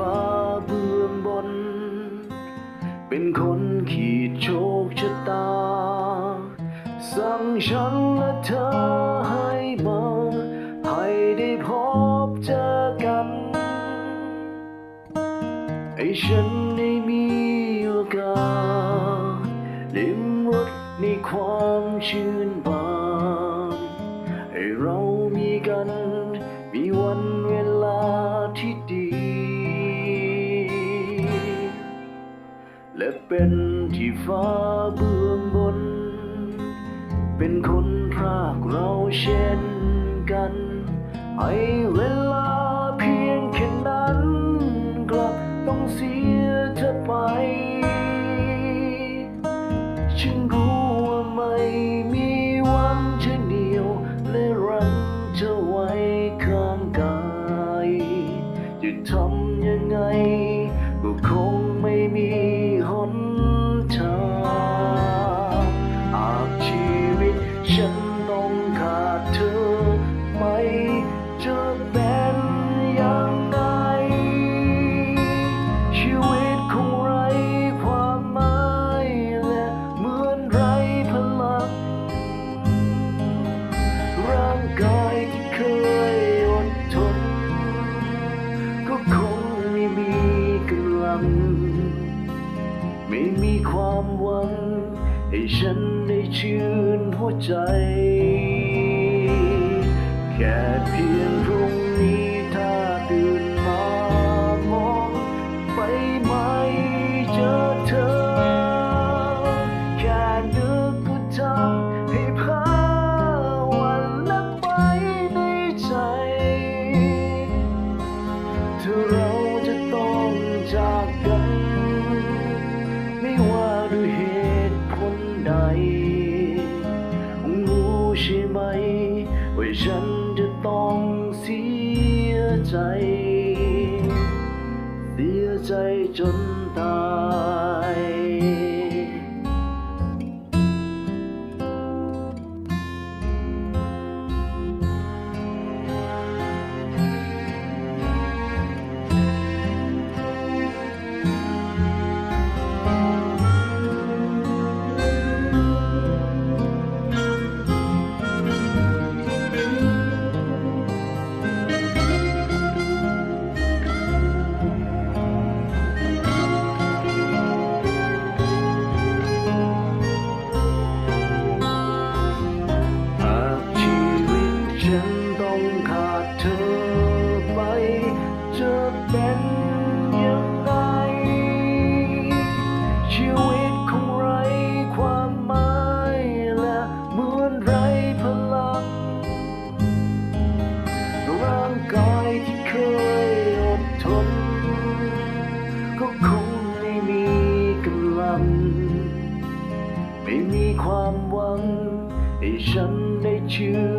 ฟ้าเบื้องบน เป็นคนขีดโชคชะตา สั่งฉันและเธอให้มาให้ได้พบเจอกัน ให้ฉันได้มีโอกาสลิ้มรสในความชื่น ฟ้าเบื้องบน เป็นคนพรากเราเช่นกันให้ จะเป็นยังไง ชีวิตคงไร้ความหมายและเหมือนไร้พลัง ร่างกายที่เคยอดทน ก็คงไม่มีกำลัง ไม่มีความหวัง ให้ฉันได้ชื่นหัวใจ แค่ ใจ เสียใจจนตาย เป็นยังไง ชีวิตคงไร้ความหมายและเหมือนไร้พลัง ร่างกายที่เคยอดทน ก็คงไม่มีกำลัง ไม่มีความหวังให้ฉันได้ชื่น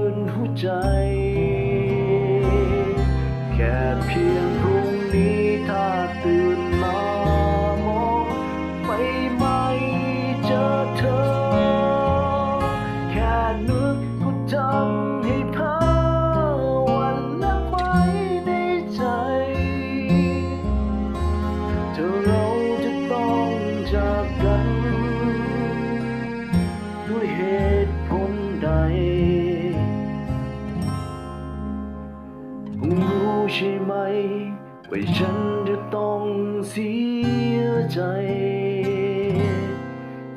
คงรู้ใช่ไหมว่าฉันจะต้องเสียใจ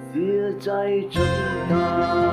เสียใจจนตาย